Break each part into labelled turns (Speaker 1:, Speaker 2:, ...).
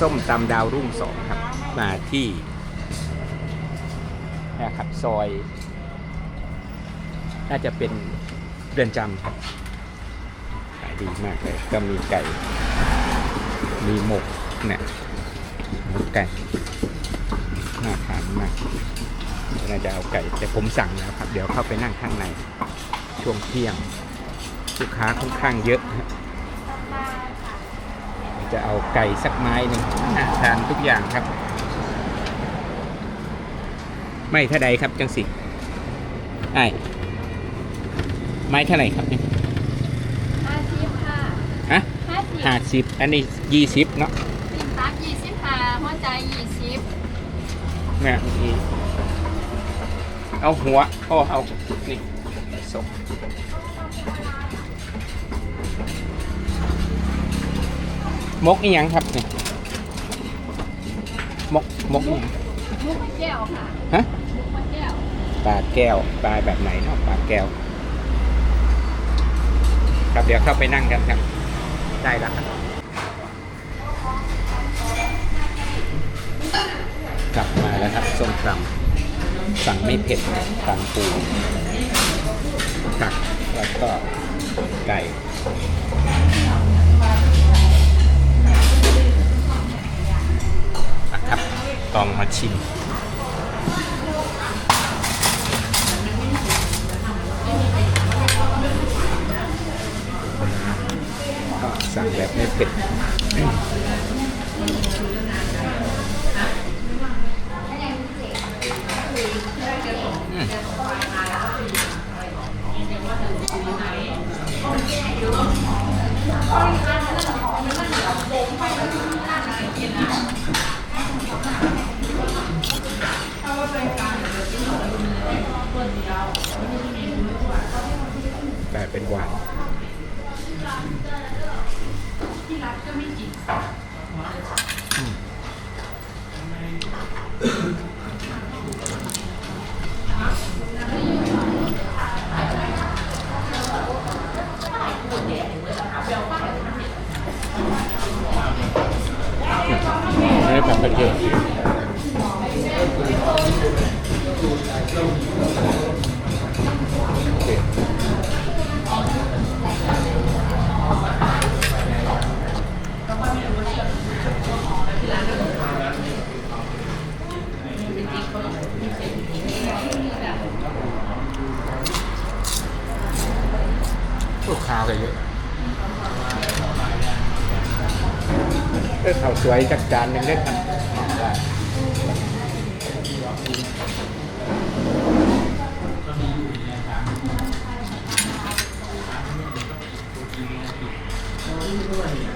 Speaker 1: ส้มตำดาวรุ่งสองครับ มาที่นะครับซอย น่าจะเป็นเรือนจำครับขายดีมากเลย ก็มีไก่ มีหมกเนี่ยหมกไก่น่าทานมากน่าจะเอาไก่ แต่ผมสั่งแล้วครับ เดี๋ยวเข้าไปนั่งข้างใน ช่วงเที่ยง ลูกค้าค่อนข้างเยอะฮะ จะเอาไก่สักไม้หนึ่งน่าทานทุกอย่างครับ ไม่เท่าใดครับ จังสิไอ้ายไม้เท่าไหร่ครับเนี่ย
Speaker 2: ห้าสิบค่ะ
Speaker 1: ฮะ
Speaker 2: ห้าสิบ
Speaker 1: ห้าสิบอันนี้ยี่สิบเนาะ
Speaker 2: สินตักยี่สิบห้าหัวใจยี่สิบ
Speaker 1: เนี่ยนี่เอาหัวโอ้เอานี่ส่ง มกอีหยังครับเนี่ยมกมกอีหยัง
Speaker 2: มุกแก้วค่ะ
Speaker 1: ฮะ
Speaker 2: มุกมะแก้ว
Speaker 1: ปลาแก้วปลาแบบไหนเนาะปลาแก้ว ครับเดี๋ยวเข้าไปนั่งกันครับ ได้แล้วครับกลับมาแล้วครับส้มตำสั่งไม่เผ็ดนะตำปูผักแล้วก็ไก่อะ ครับลองมาชิมก็สั่งแบบไม่เผ็ดอ แลาเป็นหวานที่รักก็ไม่กินาวกันเยอะเออข้าวสวยจักจานหนึ่งเล็กครับได้ได้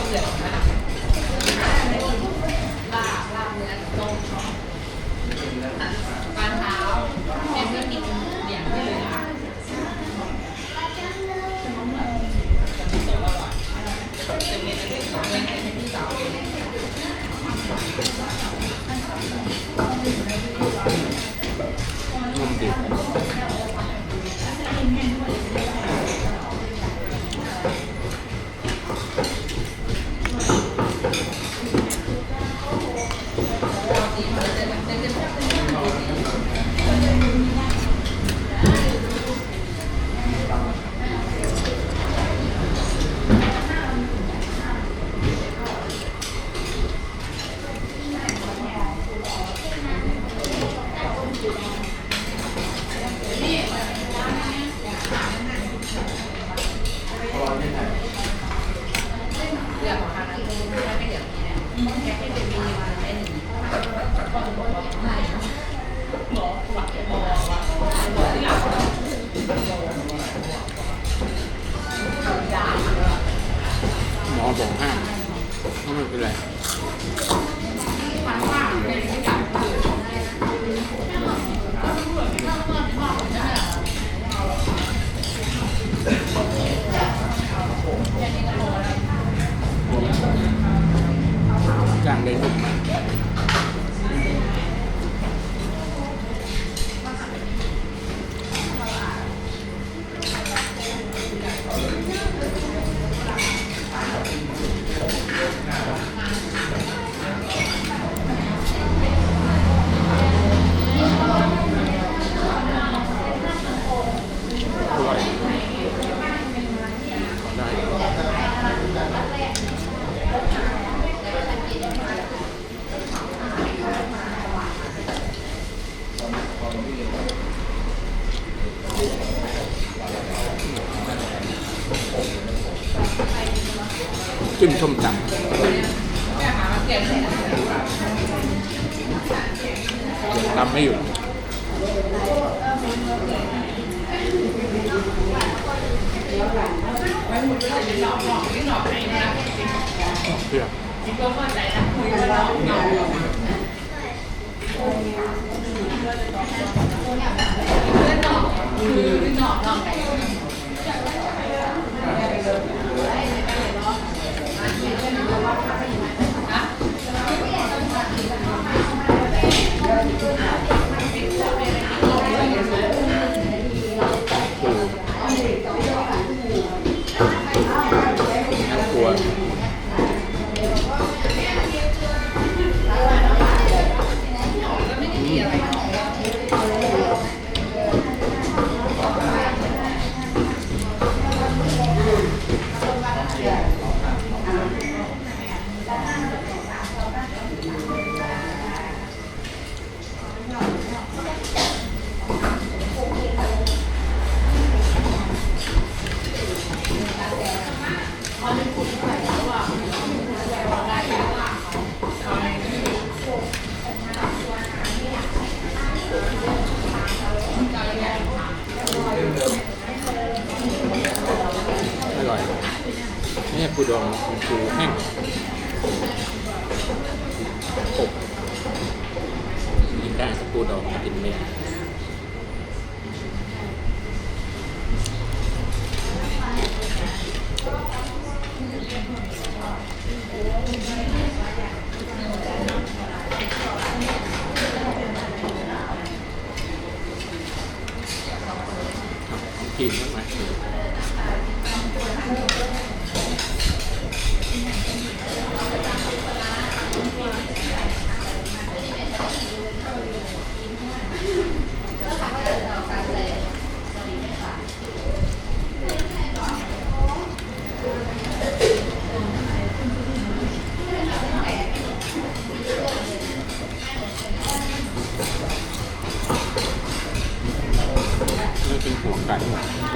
Speaker 1: ってたよね。 บอกให้ามก็ไม่เป็นไรจางได้หนุ่มม ตำไม่หยุดเพื่อคือ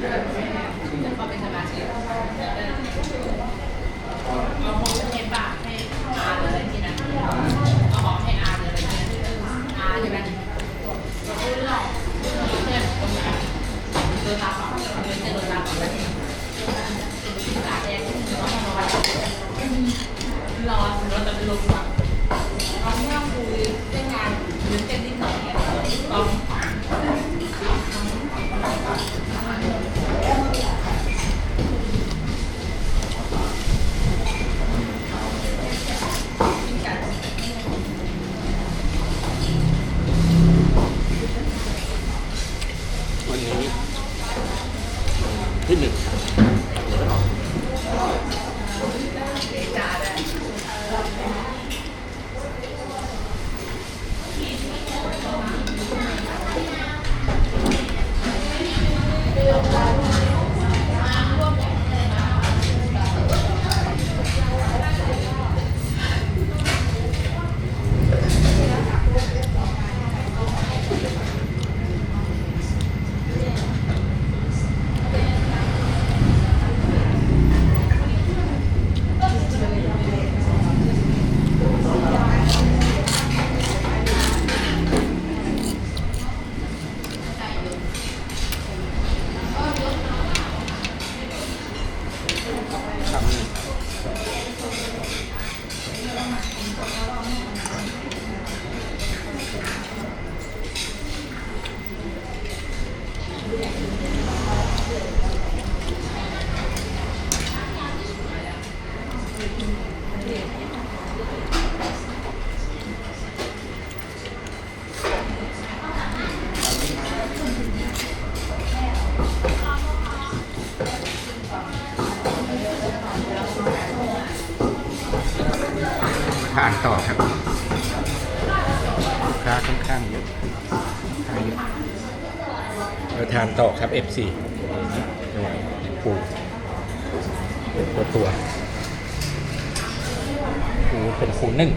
Speaker 1: Thank you. ค่อน
Speaker 3: ข้างเยอะข้างเยอะเรา
Speaker 1: ทานต่อครับ F4 จังหวะปูตัวตัวปูเป็นคูหนึ่ง